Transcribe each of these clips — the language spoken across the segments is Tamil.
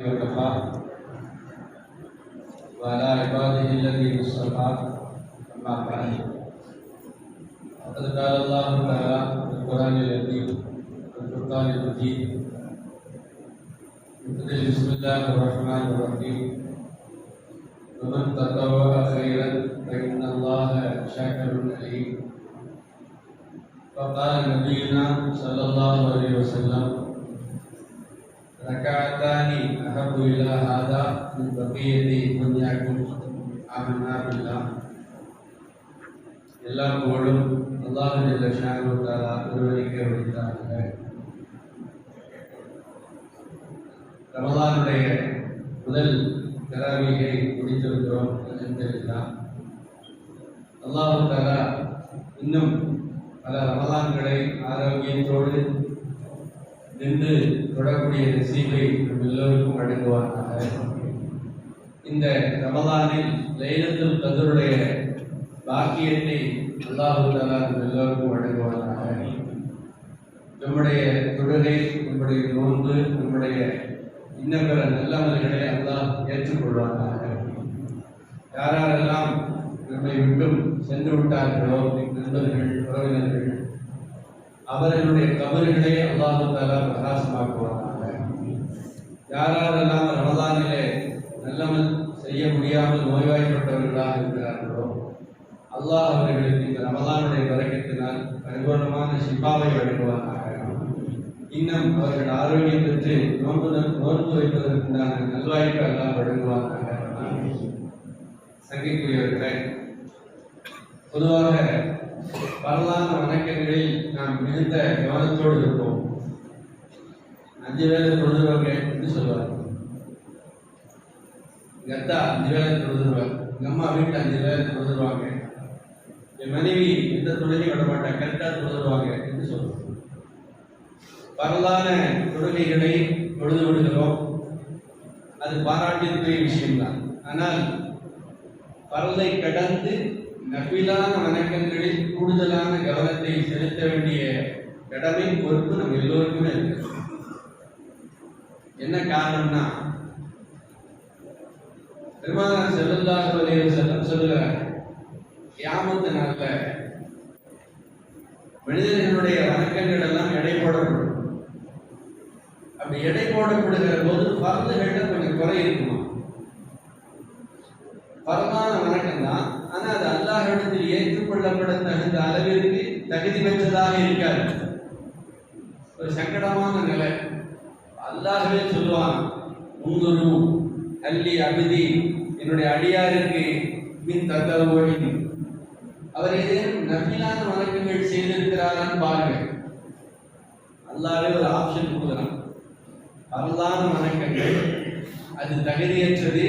وكفى وعلى عباده الذين اصطفى أما بعد فقد قال الله تعالى في القرآن العظيم والفرقان المجيد يقول بسم الله الرحمن الرحيم ومن تطوع خيرا فإن الله شاكر عليم فقال نبينا صلى الله عليه وسلم ركعتان أحب إلى هذا من بقية دنياكم آمنا بالله எல்லா புகழும் அல்லாஹ் ஜல்ல ஷானு தஆலா ஒருவருக்கே உரித்தாங்க ரமலானுடைய முதல் தராவீகை முடித்திருக்கிறோம் அல்ஹம்துலில்லாஹ் அல்லாஹ் தஆலா இன்னும் பல ரமலான்களை ஆரோக்கியத்தோடு நின்று தொடக்கூடிய நசீபை நம் எல்லோருக்கும் வழங்குவாராக இந்த ரமதானில் லைலத்தில் கதருடைய பாக்கியத்தை அல்லாஹு தாலா நம் எல்லோருக்கும் வழங்குவாராக நம்முடைய தொழுகை நம்முடைய நோன்பு நம்முடைய இன்னபிற நல்லவர்களை அல்லாஹ் ஏற்றுக்கொள்வாராக யாரெல்லாம் நம்மை விட்டும் சென்று விட்டார்களோ நண்பர்கள் உறவினர்கள் அவர்களுடைய கபறுகளை அல்லாஹு தாலா பிரகாசமாக்குவாராக யாரெல்லாம் ரமதானிலே நல்லமல் செய்ய முடியாமல் நோய்வாய்ப்பட்டவர்களாக இருக்கிறார்களோ அல்லாஹ் அவர்களுக்கு இந்த ரமதானுடைய வரக்கத்தினால் பரிபூர்ணமான சிப்பாவை வழங்குவாராக இன்னும் அவர்கள் ஆரோக்கியம் பெற்று நோன்பு நோன்பு வைப்பதற்குண்டான நல்வாய்ப்பு எல்லாம் வழங்குவாராக சங்கிக்குரியவர்களே பொதுவாக வரலாறு வணக்கங்களில் நாம் மிகுந்த கவனத்தோடு இருப்போம். அஞ்சு வேலை தொழுதுவாங்க என்று சொல்லுவார் எங்கள் அத்தா அஞ்சு வேலை தொழுதுருவாங்க எங்கள் அம்மா வீட்டில் அஞ்சு வேலை தொழுதுருவாங்க. என் மனைவி எந்த தொழிலையும் விட மாட்டாங்க கரெக்டாக தொழுதுருவாங்க என்று சொல்லுவாங்க வரலான தொழுகைகளை தொழுது விடுகிறோம். அது பாராட்டிற்குரிய விஷயம்தான். ஆனால் பரலை கடந்து நப்பிலான வணக்கங்களில் கூடுதலான கவனத்தை செலுத்த வேண்டிய கடமை பொறுப்பு நம்ம எல்லோருக்குமே இருக்கு. என்ன காரணம்னா பெருமானார் செல்லுல்லாஹு அலைஹி வஸல்லம் சொல்லுகிறார் கியாமத்து நாள்ல மனிதர்களுடைய வணக்கங்கள் எல்லாம் எடை போடப்படும். அப்படி எடை போடப்படுகிற போது பரந்துகள்ல கொஞ்சம் குறை இருக்குமா? பரமான வணக்கம் தான் ஆனா அது அல்லாஹிடத்தில் ஏற்றுக்கொள்ளப்பட தகுந்த அளவிற்கு தகுதி பெற்றதாக இருக்காது. ஒரு சங்கடமான நிலை. அல்லாஹவே சொல்லுவான் உங்குரு அல்லி அபிதி என்னுடைய அடியாருக்கு மின் தத்தவோடி அவர் ஏதேனும் நபிலான வணக்கங்கள் செய்திருக்கிறாரான்னு பாருங்க. அல்லாவே ஒரு ஆப்ஷன் கொடுக்குறான். அல்லாத வணக்கங்கள் அது தகுதியற்றது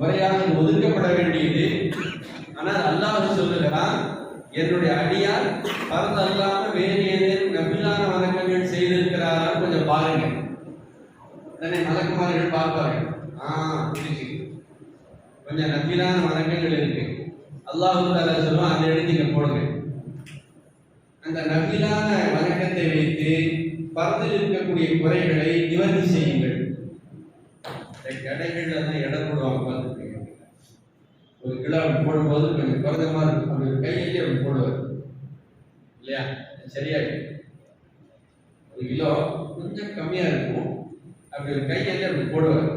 முறையாக ஒதுக்கப்பட வேண்டியது ஆனால் அல்லாஹ் சொல்லுகிறான் என்னுடைய அடியார் பறந்து அல்லாம வேறு ஏதேனும் கம்பீரான வணக்கங்கள் செய்திருக்கிறாரா கொஞ்சம் பாருங்க. உடனே மலக்குமார்கள் பார்ப்பாங்க ஆ புரிஞ்சு கொஞ்சம் நபிலான வணக்கங்கள் இருக்கு. அல்லாஹு தாலா சொல்லுவான் அதை எடுத்து இங்க போடுங்க. அந்த நபிலான வணக்கத்தை வைத்து பறந்து இருக்கக்கூடிய குறைகளை நிவர்த்தி செய்யுங்கள் இந்த கடைகள்ல தான் இடம் போடுவாங்க பார்த்துருக்கீங்க ஒரு கிலோ போடும்போது கொஞ்சம் குறைஞ்சமா இருக்கும் அப்படி ஒரு கையிலே அப்படி போடுவார். இல்லையா? சரியா ஒரு கிலோ கொஞ்சம் கம்மியா இருக்கும். அப்படி ஒரு கையிலேயே அப்படி போடுவார்.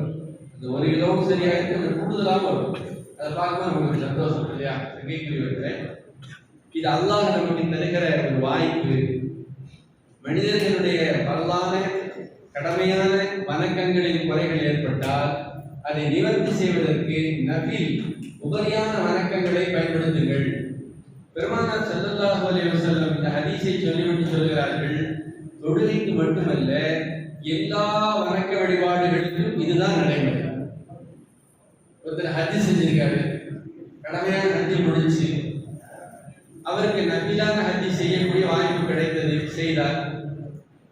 அந்த ஒரு கிலோவும் சரியாக இருக்கு கொஞ்சம் கூடுதலாக வரும். அதை பார்க்கும்போது நமக்கு சந்தோஷம் இல்லையா? கேட்கிறீர்கள் இது அல்லாஹ் நமக்கு தருகிற ஒரு வாய்ப்பு. மனிதர்களுடைய பரலான கடமையான வணக்கங்களின் குறைகள் ஏற்பட்டால் அதை நிவர்த்தி செய்வதற்கு நபில் உபரியான வணக்கங்களை பயன்படுத்துங்கள். பெருமானார் ஸல்லல்லாஹு அலைஹி வஸல்லம் இந்த ஹதீஸை சொல்லிவிட்டு சொல்கிறார்கள் தொழுகைக்கு மட்டுமல்ல எல்லா வணக்க வழிபாடுகளுக்கும் இதுதான் நடைமுறை. ஒருத்தர் ஹஜ்ஜி செஞ்சிருக்காரு கடமையான ஹஜ்ஜி முடிச்சு அவருக்கு நபிலான ஹஜ்ஜி செய்யக்கூடிய வாய்ப்பு கிடைத்தது செய்தார்.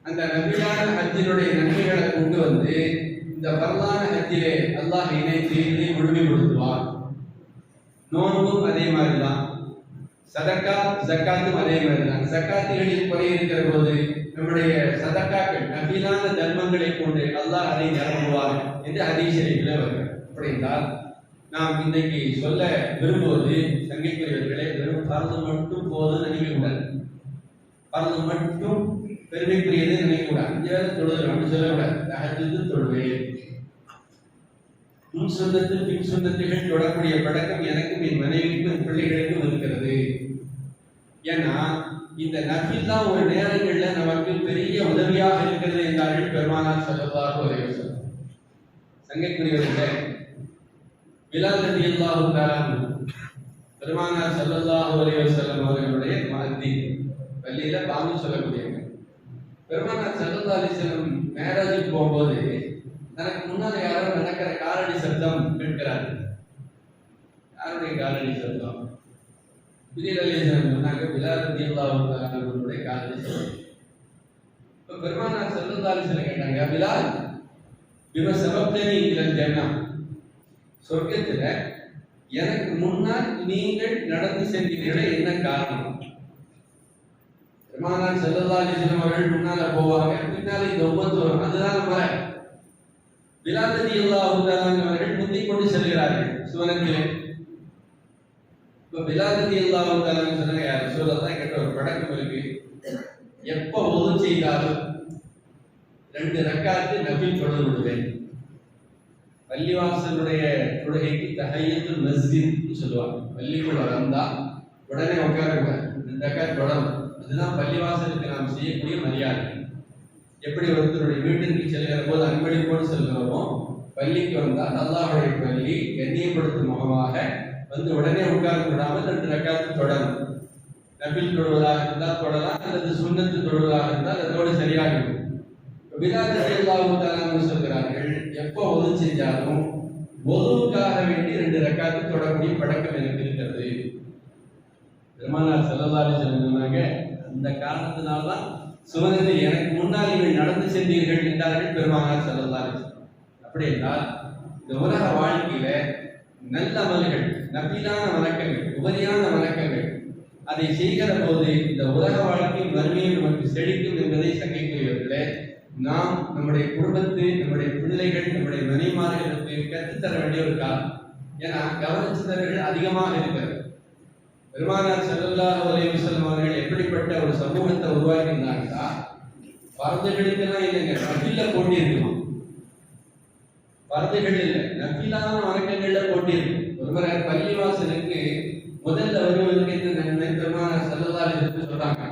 அந்த நபிலான ஹஜ்ஜினுடைய நன்மைகளை கொண்டு வந்து இந்த வரலான ஹஜ்ஜிலே அல்லாஹ் இணைத்து இதை முழுமைப்படுத்துவார் நோன்பும் அதே மாதிரி தான் சதக்கா ஜக்காத்தும் அதே மாதிரி தான் ஜக்காத்துகளில் குறை இருக்கிற போது நம்முடைய சதக்காக்கள் நவீனான தர்மங்களை கொண்டு அல்லாஹ் அதை நிரம்புவார் என்று ஹதீஷரிகளை வருகிறார் அப்படி நாம் இன்றைக்கு சொல்ல விரும்புவது சங்கைக்குரியவர்களே வெறும் பரது மட்டும் போதும் நினைக்கக்கூடாது பரது மட்டும் பெருமைக்குரியது நினைக்கக்கூடாது. அஞ்சு வேலை தொழுது அப்படி சொல்லக்கூடாது. தகஜத்து தொழுவேன் முன் சொந்தத்து பின் சொந்தத்துகள் தொடக்கூடிய பழக்கம் எனக்கும் என் மனைவிக்கும் என் பிள்ளைகளுக்கும் இருக்கிறது. ஏன்னா இந்த நபில் தான் ஒரு நேரங்களில் நமக்கு பெரிய உதவியாக இருக்கிறது என்றார்கள் பெருமானார் செல்லதாக ஒரே சங்கைக்குரியவர்களே பிலால் நபி அல்லாஹு பெருமானார் ஸல்லல்லாஹு அலைஹி செல்லும் அவர்களுடைய மாதிரி பள்ளியில பாங்கு சொல்லக்கூடிய பெருமானார் ஸல்லல்லாஹு அலைஹி வஸல்லம் மேராஜுக்கு போகும்போது தனக்கு முன்னால் யாரோ நடக்கிற காலடி சத்தம் கேட்கிறார். யாருடைய காலடி சத்தம் பிரியல் அலிஸ்லாம் சொன்னாங்க பிலால் ரதி அவர்களுடைய காலடி சத்தம் இப்போ பெருமானார் ஸல்லல்லாஹு அலைஹி கேட்டாங்க பிலால் பிம சபப்தனி இலல் ஜன்னா சொர்க்கத்துல எனக்கு முன்னால் நீங்கள் நடந்து சென்றீர்களே என்ன காரணம்? பெருமானார் செல்லல்லா அலிஸ்லம் அவர்கள் முன்னால போவாங்க. பின்னால இந்த ஒவ்வொரு வரும். அதுதான் நம்ம பிலால் எல்லா அவர்கள் முந்திக் கொண்டு செல்கிறார்கள் சிவனத்திலே. இப்ப பிலால் எல்லா அவர்கள் சொன்னாங்க யார்? ரசூலுல்லாஹ் கேட்ட ஒரு பழக்கம் இருக்கு. எப்ப ஒது செய்தாலும் ரெண்டு ரக்காத்து நபில் தொழுது விடுவேன். பள்ளிவாசலுடைய தொழுகைக்கு தகையத்து மஸ்ஜித் சொல்லுவாங்க. பள்ளிக்குள்ள வந்தா உடனே உட்காருவாங்க ரெண்டு ரக்காத் தொடரும். அதுதான் பள்ளிவாசலுக்கு நாம் செய்யக்கூடிய மரியாதை. எப்படி ஒருத்தருடைய வீட்டிற்கு செல்கிற போது அன்பளிப்போடு செல்கிறோமோ பள்ளிக்கு வந்தால் நல்லாவுடைய பள்ளி கண்ணியப்படுத்தும் முகமாக வந்து உடனே உட்கார்ந்து விடாமல் ரெண்டு ரக்காத்து தொடரும். நபில் தொடுவதாக இருந்தால் தொடலாம் அல்லது சுண்ணத்து தொடுவதாக இருந்தால் அதோடு சரியாகும் விழாத்து சொல்கிறார்கள் எப்போ ஒது செஞ்சாலும் ஒதுவுக்காக வேண்டி ரெண்டு ரக்காத்து தொடக்கூடிய பழக்கம் எனக்கு இருக்கிறது. பெருமானார் செல்லதாரி சொன்னாங்க அந்த காரணத்தினால்தான் சுவனத்தில் எனக்கு முன்னால் நீங்கள் நடந்து சென்றீர்கள் என்றார்கள் பெருமானார் செல்லதாரி அப்படி என்றால் இந்த உலக வாழ்க்கையில நல்ல அமல்கள் நபிலான வழக்கங்கள் உபரியான வழக்கங்கள் அதை செய்கிற போது இந்த உலக வாழ்க்கை வறுமையை நமக்கு செழிக்கும் என்பதை சங்கைக்குரியவர்களே நாம் நம்முடைய குடும்பத்து நம்முடைய பிள்ளைகள் நம்முடைய மனைமார்களுக்கு கற்றுத்தர வேண்டிய ஒரு காலம். ஏன்னா கவனச்சிதறல் அதிகமாக இருக்கிறது. பெருமானார் ஸல்லல்லாஹு உலகம் செல்லும் அவர்கள் எப்படிப்பட்ட ஒரு சமூகத்தை உருவாக்கி இருந்தாங்கன்னா பரந்துகளுக்கெல்லாம் இல்லைங்க நபில போட்டி இருக்குமா பரந்துகள் இல்லை நபிலான வணக்கங்கள்ல போட்டி இருக்கு. ஒருமுறை பள்ளிவாசலுக்கு முதல்ல வருவதற்கு இந்த நன்மை பெருமானார் ஸல்லல்லாஹு அலைஹி சொல்றாங்க?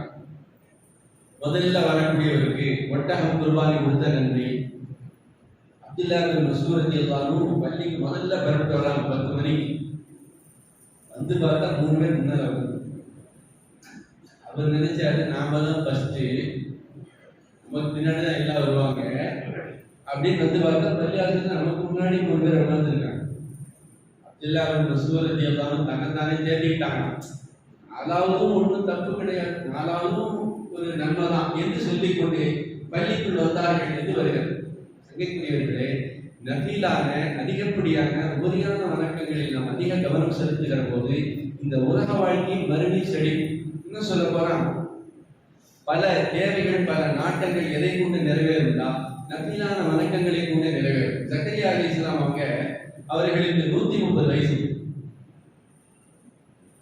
முதல்ல வரக்கூடியவருக்கு ஒட்டகம் குர்பானி கொடுத்த நன்றி. அப்துல்லா மசூரத்தில் மசூரத்தி எல்லாரும் பள்ளிக்கு முதல்ல பிறப்பிட்டு வராங்க பத்து மணிக்கு வந்து பார்த்தா மூணு பேர் முன்னால வந்து அவர் நினைச்சாரு நாம தான் ஃபர்ஸ்ட் நமக்கு பின்னாடி தான் எல்லாம் வருவாங்க. அப்படின்னு வந்து பார்த்தா பள்ளியாசத்துல நமக்கு முன்னாடி மூணு பேர் உணர்ந்துருக்காங்க அப்துல்லா பின் மசூரத்தி எல்லாரும் தன்னைத்தானே தேடிக்கிட்டாங்க நாலாவதும் ஒன்றும் தப்பு கிடையாது. நாலாவதும் ஒரு நன்மை தான் என்று சொல்லிக்கொண்டு பள்ளிக்குள் வந்தார்கள் என்று வருகிறது சங்கைக்குரியவர்களே நபீலான அதிகப்படியான உறுதியான வணக்கங்களில் நாம் அதிக கவனம் செலுத்துகிற போது இந்த உலக வாழ்க்கை மறுபடி செடி இன்னும் சொல்ல போறான் பல தேவைகள் பல நாட்டங்கள் எதை கொண்டு நிறைவேறுந்தா நபீலான வணக்கங்களை கொண்டு நிறைவேறும். ஜக்கரியா அலி இஸ்லாம் அவங்க அவர்களுக்கு நூத்தி முப்பது வயசு.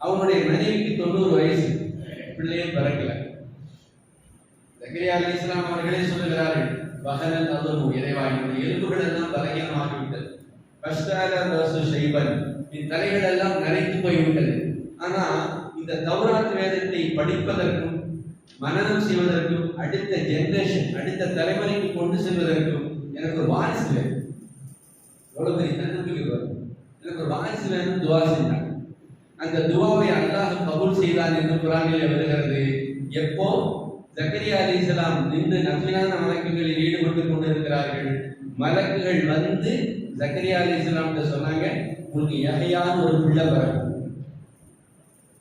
அவங்களுடைய மனைவிக்கு தொண்ணூறு வயசு. பிள்ளையே பிறக்கல. ஜக்கரியா அலி இஸ்லாம் அவர்களே சொல்லுகிறார்கள் வகனல் அதுவும் இறைவா என்னுடைய எலும்புகள் எல்லாம் பலகீனமாகிவிட்டது. கஷ்டால ரசு ஷைபன் என் தலைகள் எல்லாம் நனைத்து போய்விட்டது. ஆனா இந்த தௌராத் வேதத்தை படிப்பதற்கும் மனநம் செய்வதற்கும் அடுத்த ஜெனரேஷன் அடுத்த தலைமுறைக்கு கொண்டு செல்வதற்கும் எனக்கு ஒரு வாரிசு வேணும். எவ்வளவு பெரிய தன்னம்பிக்கை வரும். எனக்கு ஒரு வாரிசு வேணும் துவா செஞ்சாங்க அந்த துவாவை அல்லாஹ் கபூல் செய்தான் என்று குரானிலே வருகிறது. எப்போ? ஜக்கரியா அலிசலாம் நின்று நன்மையான வணக்கங்களில் ஈடுபட்டு கொண்டிருக்கிறார்கள். மலக்குகள் வந்து ஜக்கரியா அலிசலாம் சொன்னாங்க உங்களுக்கு எகையான ஒரு பிள்ளை வரணும்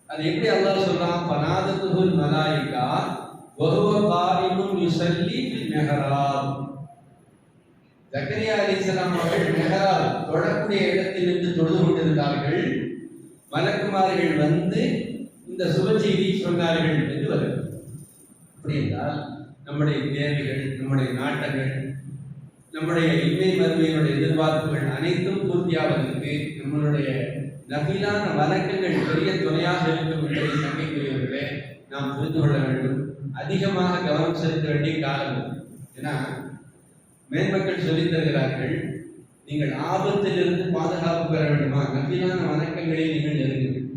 அது எப்படி அல்லாஹ் சொல்றான்? பனாதத்துல் மலாயிகா வஹுவ காரிமுன் யுசல்லி ஃபில் மெஹராப். ஜக்கரியா அலிசலாம் அவர்கள் மெஹராப் தொடக்கூடிய இடத்தில் நின்று தொழுது கொண்டிருந்தார்கள். மலக்குமார்கள் வந்து இந்த சுப செய்தி சொன்னார்கள் என்று வருகிறது. அப்படி என்றால் நம்முடைய தேவைகள் நம்முடைய நாட்டங்கள் நம்முடைய இன்மை மறுமையினுடைய எதிர்பார்ப்புகள் அனைத்தும் பூர்த்தியாவதற்கு நம்மளுடைய நகிலான வணக்கங்கள் பெரிய துணையாக இருக்கும் என்பதை நம்பிக்கையுள்ளவர்களே நாம் புரிந்து கொள்ள வேண்டும். அதிகமாக கவனம் செலுத்த வேண்டிய காலம் ஏன்னா மேன்மக்கள் சொல்லி தருகிறார்கள் நீங்கள் ஆபத்திலிருந்து பாதுகாப்பு பெற வேண்டுமா? நகிலான வணக்கங்களை நீங்கள் நெருங்குங்கள்.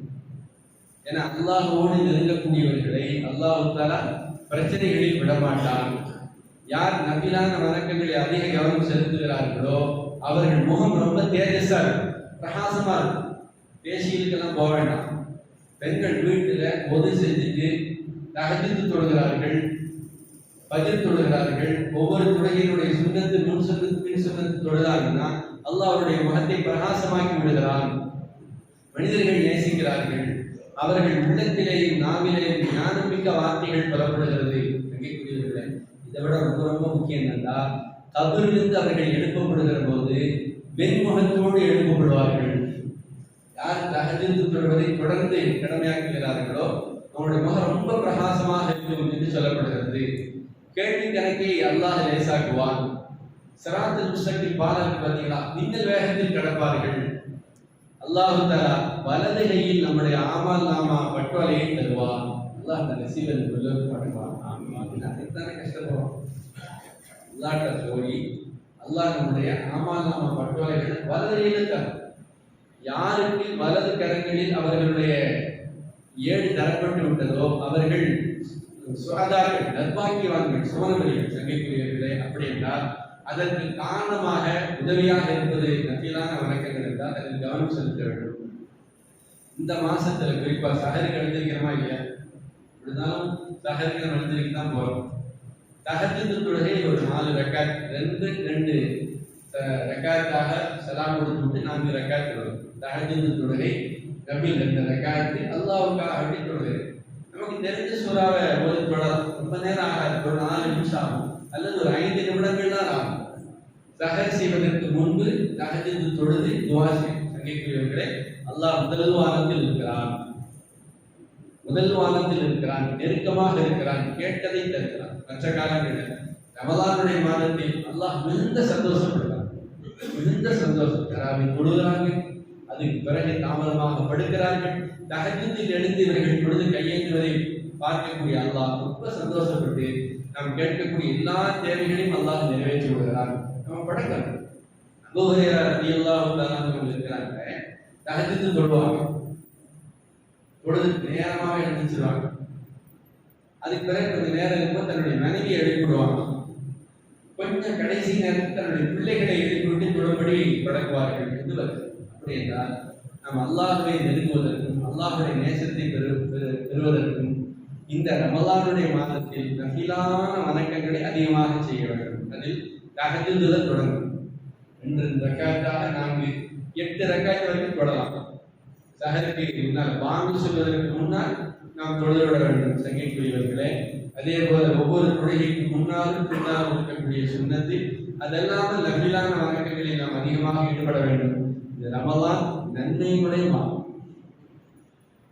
ஏன்னா அல்லாஹோடு நெருங்கக்கூடியவர்களை அல்லாஹு தாலா பிரச்சனைகளில் விடமாட்டான் யார் நபிலான வணக்கங்களை அதிக கவனம் செலுத்துகிறார்களோ அவர்கள் முகம் ரொம்ப தேஜஸா இருக்கும் பிரகாசமா இருக்கும். பேசியதுக்கெல்லாம் போக வேண்டாம். பெண்கள் வீட்டில் பொது செஞ்சுட்டு தகஜத்து தொழுகிறார்கள் பதில் தொழுகிறார்கள் ஒவ்வொரு துறையினுடைய சுண்ணத்து முன் சுண்ணத்து பின் சுண்ணத்து தொழுதாங்கன்னா அல்லாஹ் அவருடைய முகத்தை பிரகாசமாக்கி விடுகிறான். மனிதர்கள் நேசிக்கிறார்கள். அவர்கள் உள்ளத்திலேயும் நாவிலேயும் ஞானமிக்க வார்த்தைகள் பெறப்படுகிறது இதை விட ரொம்ப ரொம்ப முக்கியம் என்னன்னா கபரிலிருந்து அவர்கள் எழுப்பப்படுகிற போது வெண்முகத்தோடு எழுப்பப்படுவார்கள். யார் தகஜத்து பெறுவதை தொடர்ந்து கடமையாக்குகிறார்களோ அவனுடைய முகம் ரொம்ப பிரகாசமாக இருக்கும் என்று சொல்லப்படுகிறது. கேள்வி கணக்கை அல்லாஹ் லேசாக்குவான். சிராத்தில் முஸ்தகில் பாலாக்கு பார்த்தீங்களா மின்னல் வேகத்தில் கடப்பார்கள். அல்லாஹு தலா வலது கையில் நம்முடைய ஆமால் நாமா பட்டோலையை தருவார் அல்லாஹ் அந்த நசீவன் கொள்ள பண்ணுவான் அதைத்தானே கஷ்டப்படுறோம். அல்லாட்ட போய் அல்லாஹ் நம்முடைய ஆமால் நாமா பட்டுவாலைகளை வலது கையில் தரும் யாருக்கு? வலது கரங்களில் அவர்களுடைய ஏழு தரப்பட்டு விட்டதோ அவர்கள் சுகாதாரங்கள் நர்பாக்கியவான்கள் சுமணவர்கள் சங்கைக்குரியவர்களே அப்படி என்றால் அதற்கு காரணமாக உதவியாக இருப்பது நபிலான வணக்கங்கள். என்றால் அதில் கவனம் செலுத்த வேண்டும் இந்த மாசத்துல குறிப்பா சகருக்கு எழுந்திருக்கிறோமா இல்லையா? இருந்தாலும் சகருக்கு நம்ம எழுந்திருக்க தான் போறோம். தகஜத்து ஒரு நாலு ரெக்கார்ட். ரெண்டு ரெண்டு அஹ், ரெக்கார்டாக சலாம் கொடுத்து விட்டு நான்கு ரெக்கார்ட் வரும். தகஜத்து தொழுகை நபில் ரெண்டு ரெக்கார்டு. அல்லாவுக்காக அப்படி தொழுகை. நமக்கு தெரிஞ்ச சூறாவை ஒரு தொடரும் ரொம்ப நேரம் ஆகாது. ஒரு நாலு நிமிஷம் ஆகும். அல்லது ஒரு ஐந்து நிமிடங்கள் தான் ஆகும். சஹர் செய்வதற்கு முன்பு தகஜத்து தொழுது துவா செய்யும் சங்கைக்குரியவர்களே அல்லாஹ் முதல் வாரத்தில் இருக்கிறான். முதல் வாரத்தில் இருக்கிறான் நெருக்கமாக இருக்கிறான் கேட்டதை தருகிறான். மற்ற காலங்களில் ரமலானுடைய மாதத்தில் அல்லாஹ் மிகுந்த சந்தோஷப்படுகிறான். மிகுந்த சந்தோஷம். தராவை தொழுகிறாங்க அதுக்கு பிறகு தாமதமாக படுக்கிறார்கள். தகஜத்தில் எழுந்து இவர்கள் பொழுது கையேந்துவதை பார்க்கக்கூடிய அல்லாஹ் ரொம்ப சந்தோஷப்பட்டு நாம் கேட்கக்கூடிய எல்லா தேவைகளையும் அல்லாஹ் நிறைவேற்றி விடுகிறான். நம்ம படக்கலாம் அபூஹுரைரா இருக்கிறாங்க தஹஜ்ஜுத் தொடுவாங்க பொழுது நேரமாக எழுந்திருச்சிருவாங்க. அதுக்கு பிறகு கொஞ்சம் நேரம் இருக்கும் தன்னுடைய மனைவியை எழுப்பிவிடுவாங்க. கொஞ்சம் கடைசி நேரத்தில் தன்னுடைய பிள்ளைகளை எழுப்பிவிட்டு தொழும்படி தொடங்குவார்கள் என்று வருது. அப்படி என்றால் நாம் அல்லாஹ்வை நெருங்குவதற்கும் அல்லாஹ்வுடைய நேசத்தை பெறு பெறு- பெறுவதற்கும் இந்த ரமலானுடைய மாதத்தில் நகிலான வணக்கங்களை அதிகமாக செய்ய வேண்டும். அதில் தகஜுதல் தொடங்கும். ரெண்டு ரக்காத்தாக நான்கு எட்டு ரக்காய் வரைக்கும் தொடலாம் சஹருக்கு முன்னால் பாங்கு சொல்வதற்கு முன்னால் நாம் தொழுது வேண்டும் சங்கைக்குரியவர்களே அதே போல ஒவ்வொரு தொழுகைக்கு முன்னாலும் பின்னாலும் இருக்கக்கூடிய சுண்ணத்தில் அதெல்லாம் லகிலான வணக்கங்களில் நாம் அதிகமாக ஈடுபட வேண்டும். இந்த ரமலான் நன்மையுடைய மாதம்.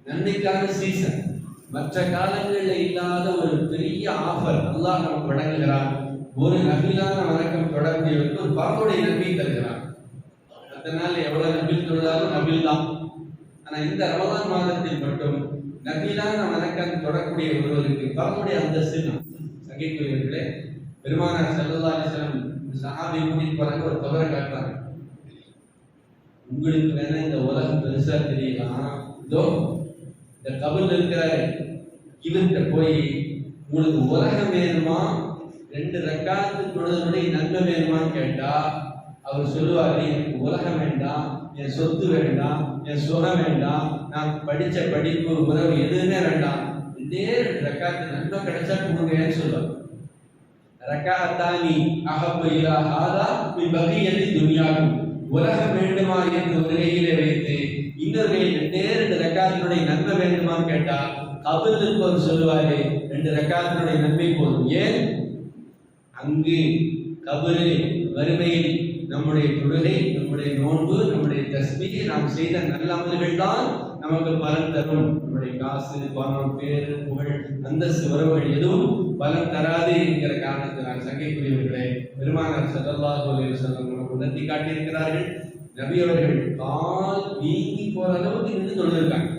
நன்மைக்கான சீசன் மற்ற காலங்களில் இல்லாத ஒரு பெரிய ஆஃபர் அல்லாஹ் நமக்கு வழங்குகிறான். ஒரு நபிலான வணக்கம் தொடர்புடையவருக்கு ஒரு பரவுடைய நன்மை தருகிறான். அதனால எவ்வளவு நபில் தொழுதாலும் நபில் தான். ஆனா இந்த ரமதான் மாதத்தில் மட்டும் நபிலான வணக்கம் தொடரக்கூடிய ஒருவருக்கு பரவுடைய அந்தஸ்து சங்கைக்குரியவர்களே பெருமானார் ஸல்லல்லாஹு அலைஹி சஹாபி கூட்டிட்டு போறாங்க ஒரு கவரை காட்டுறாங்க. உங்களுக்கு வேணா இந்த உலகம் பெருசா தெரியலாம். இதோ இந்த கபல் இருக்கிறாரு. இவர்கிட்ட போய் உங்களுக்கு உலகம் வேணுமா? ரெண்டு ரக்காத்து தொழுதனுடைய நன்மை வேணுமான்னு கேட்டா அவர் சொல்லுவாரு எனக்கு உலகம் வேண்டாம் என் சொத்து வேண்டாம் என் சுகம் வேண்டாம். நான் படிச்ச படிப்பு உறவு எதுவுமே வேண்டாம். இதே ரெண்டு ரக்காத்து நன்மை கிடைச்சா கொடுங்கன்னு சொல்லுவார். ரக்காத்தானி அகப்பு இலா ஹாதா உலகம் வேண்டுமா என்று ஒரு நிலையிலே வைத்து இன்னொரு கையில் ரெண்டே ரெண்டு ரெக்கார்டினுடைய நன்மை வேண்டுமான்னு கேட்டா கபில் இருப்பவர் சொல்லுவாரு ரெண்டு ரெக்கார்டினுடைய நன்மை போதும். ஏன்? அங்கு கபரு வறுமையில் நம்முடைய தொழுகை நம்முடைய நோன்பு நம்முடைய தஸ்மி நாம் செய்த நல்ல அமல்கள் தான் நமக்கு பலன் தரும். நம்முடைய காசு பணம் பேரு புகழ் அந்தஸ்து உறவுகள் எதுவும் பலன் தராது என்கிற காரணத்தினால் சங்கைக்குரியவர்களே பெருமானார் ஸல்லல்லாஹு அலைஹி வஸல்லம் உணர்த்தி காட்டியிருக்கிறார்கள். நபி அவர்கள் கால் நீங்கி போற அளவுக்கு நின்று தொழுதுருக்காங்க.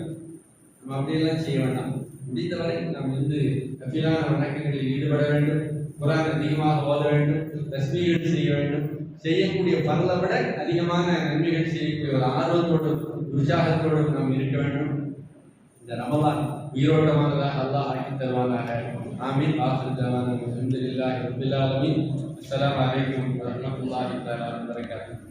நம்ம அப்படியெல்லாம் செய்ய வேண்டாம். முடிந்தவரை நாம் வந்து கபிலான வணக்கங்களில் ஈடுபட வேண்டும். குரான் அதிகமாக ஓத வேண்டும். தஸ்மீகள் செய்ய வேண்டும். செய்யக்கூடிய பரலை விட அதிகமான நன்மைகள் செய்யக்கூடிய ஒரு ஆர்வத்தோடும் உற்சாகத்தோடும் நாம் இருக்க வேண்டும். இந்த ரமலான் உயிரோட்டமானதாக அல்லாஹ் ஆக்கி தருவானாக. ஆமீன். ஆஃபிர் ஜவான் அல்ஹம்துலில்லாஹி ரப்பில் ஆலமீன். அஸ்ஸலாமு அலைக்கும் வரஹ்மத்துல்லாஹி